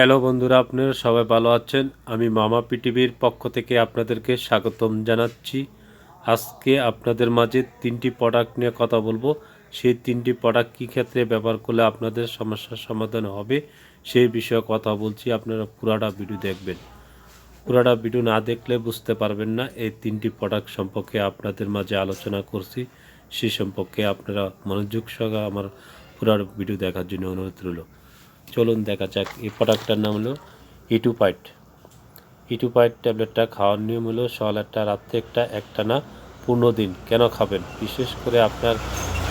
Hello বন্ধুরা, আপনারা সবাই ভালো আছেন? আমি মামা পিটিভির পক্ষ থেকে আপনাদেরকে স্বাগতম জানাচ্ছি। আজকে আপনাদের মাঝে তিনটি প্রোডাক্ট নিয়ে কথা বলব। সেই তিনটি প্রোডাক্ট কী ক্ষেত্রে ব্যবহার করলে আপনাদের সমস্যার সমাধান হবে, সেই বিষয়ে কথা বলছি। আপনারা পুরাটা ভিডিও দেখবেন। পুরাটা ভিডিও না দেখলে বুঝতে পারবেন না, এই তিনটি প্রোডাক্ট সম্পর্কে আপনাদের মাঝে আলোচনা করছি। সে সম্পর্কে আপনারা মনোযোগ সহ আমার পুরাটা ভিডিও দেখার জন্য অনুরোধ রইল। চলুন দেখা যাক। এই প্রোডাক্টটার নাম হলো ইটুপাইট ইটুপাইট ট্যাবলেটটা খাওয়ার নিয়ম হলো একটা রাত্রে একটা একটা না পনেরো দিন। কেন খাবেন? বিশেষ করে আপনার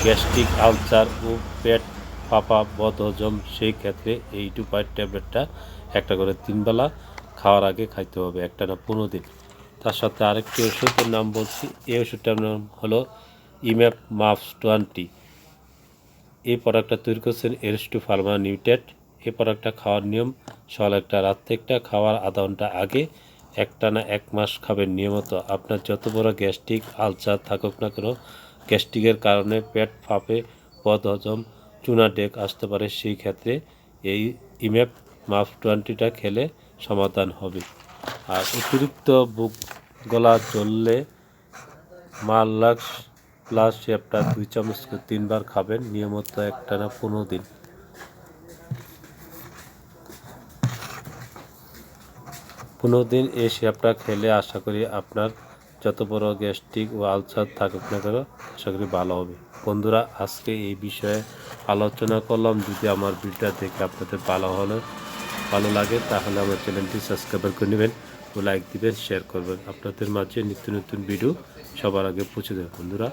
গ্যাস্ট্রিক আলসার ও পেট পাপা বদহজম সেই ক্ষেত্রে এই ইটুপাইট ট্যাবলেটটা একটা করে তিনবেলা খাওয়ার আগে খাইতে হবে একটা না পনেরো দিন। তার সাথে আরেকটি ওষুধের নাম বলছি। এই ওষুধটার নাম হলো ইম্যাপ মাফস টোয়েন্টি এই প্রোডাক্টটা তৈরি করছেন এরিস্টু ফার্মা নিউটেড এই প্রোডাক্টটা খাওয়ার নিয়ম, সকাল একটা রাত্রে একটা, খাওয়ার আধা ঘণ্টা আগে একটা না এক মাস খাবেন। নিয়মিত আপনার যত বড় গ্যাস্ট্রিক আলসার থাকুক না কেন, গ্যাস্ট্রিকের কারণে পেট ফাঁপে, পদ হজম, চুনা ডেক আসতে পারে, সেই ক্ষেত্রে এই ইম্যাপ মাফ টোয়েন্টিটা খেলে সমাধান হবে। আর অতিরিক্ত বুক গলা চললে মাল্লাক্স প্লাস শেপটা দুই চামচ তিনবার খাবেন, নিয়মিত একটানা পনেরো দিন। পনেরো দিন এই শেপটা খেলে আশা করি আপনার যত বড় গ্যাস্ট্রিক ও আলসার থাকুক না কেন, আশা করি ভালো হবে। বন্ধুরা, আজকে এই বিষয়ে আলোচনা করলাম। যদি আমার ভিডিওটা দেখে আপনাদের ভালো হলো, ভালো লাগে, তাহলে আমার চ্যানেলটি সাবস্ক্রাইব করে নেবেন ও লাইক দিবেন, শেয়ার করবেন। আপনাদের মাঝে নিত্য নতুন ভিডিও সবার আগে পৌঁছে দেবেন বন্ধুরা,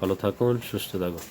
ভালো থাকুন, সুস্থ থাকুন।